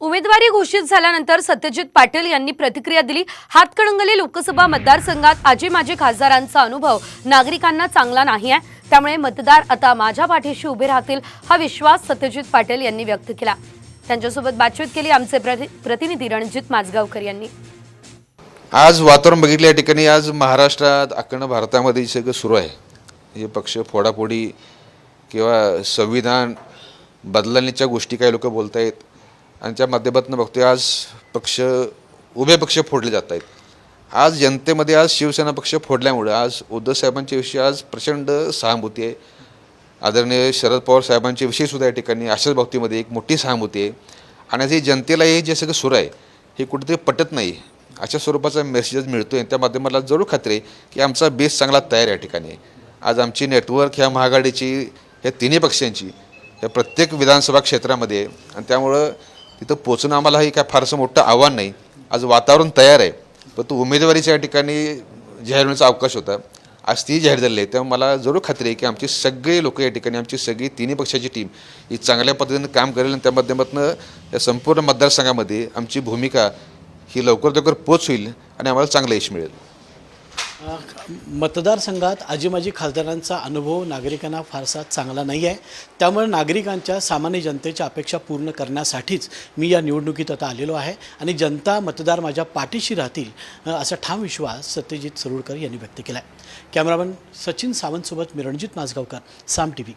उमेदवारी घोषित झाल्यानंतर सत्यजित पाटील यांनी प्रतिक्रिया दिली. हातकणंगले लोकसभा मतदारसंघात आजी माजी खासदारांचा अनुभव नागरिकांना चांगला नाही आहे. त्यामुळे मतदार आता माझ्या पाठीशी उभे राहतील हा विश्वास सत्यजित पाटील यांनी व्यक्त केला. त्यांच्यासोबत बातचीत केली आमचे प्रतिनिधी रणजित माजगावकर यांनी. आज वातावरण बघितलं या ठिकाणी. आज महाराष्ट्रात अखंड भारतामध्ये सगळं सुरू आहे हे पक्ष फोडाफोडी किंवा संविधान बदलण्याच्या गोष्टी काही लोक बोलत आहेत आणि त्या माध्यमातून बघतोय आज पक्ष उभे पक्ष फोडले जात आहेत आज जनतेमध्ये आज शिवसेना पक्ष फोडल्यामुळं आज उद्धव साहेबांच्या विषयी आज प्रचंड सहानुभूती आहे. आदरणीय शरद पवार साहेबांच्या विषयी सुद्धा या ठिकाणी अशाच बाबतीमध्ये एक मोठी सहानुभूती आहे. आणि आज हे जनतेला हे जे सगळं सुरू आहे हे कुठेतरी पटत नाही. अशा स्वरूपाचा मेसेज मिळतोय त्या माध्यमाला जरूर खात्री आहे की आमचा बेस चांगला तयार आहे या ठिकाणी आज आमची नेटवर्क ह्या महाआघाडीची ह्या तिन्ही पक्षांची ह्या प्रत्येक विधानसभा क्षेत्रामध्ये आणि त्यामुळं तिथं पोचणं आम्हाला हे काय फारसं मोठं आव्हान नाही. आज वातावरण तयार आहे. परंतु उमेदवारीच्या या ठिकाणी जाहीर होण्याचा अवकाश होता. आज ती जाहीर झालेली आहे. तेव्हा मला जरूर खात्री आहे की आमची सगळे लोक या ठिकाणी आमची सगळी तिन्ही पक्षाची टीम ही चांगल्या पद्धतीने काम करेल आणि त्या माध्यमातून या संपूर्ण मतदारसंघामध्ये आमची भूमिका ही लवकर लवकर पोच होईल आणि आम्हाला चांगलं यश मिळेल. मतदारसंघात आजी माजी खासदारांचा अनुभव नागरिकांना फारसा चांगला नाही आहे. त्यामुळे नागरिकांच्या सामान्य जनतेच्या अपेक्षा पूर्ण करण्यासाठीच मी या निवडणुकीत आता आलेलो आहे आणि जनता मतदार माझ्या पाठीशी राहतील असा ठाम विश्वास सत्यजित सरुडकर यांनी व्यक्त केला आहे कॅमेरामन सचिन सावंतसोबत मी रणजित माजगावकर साम टी व्ही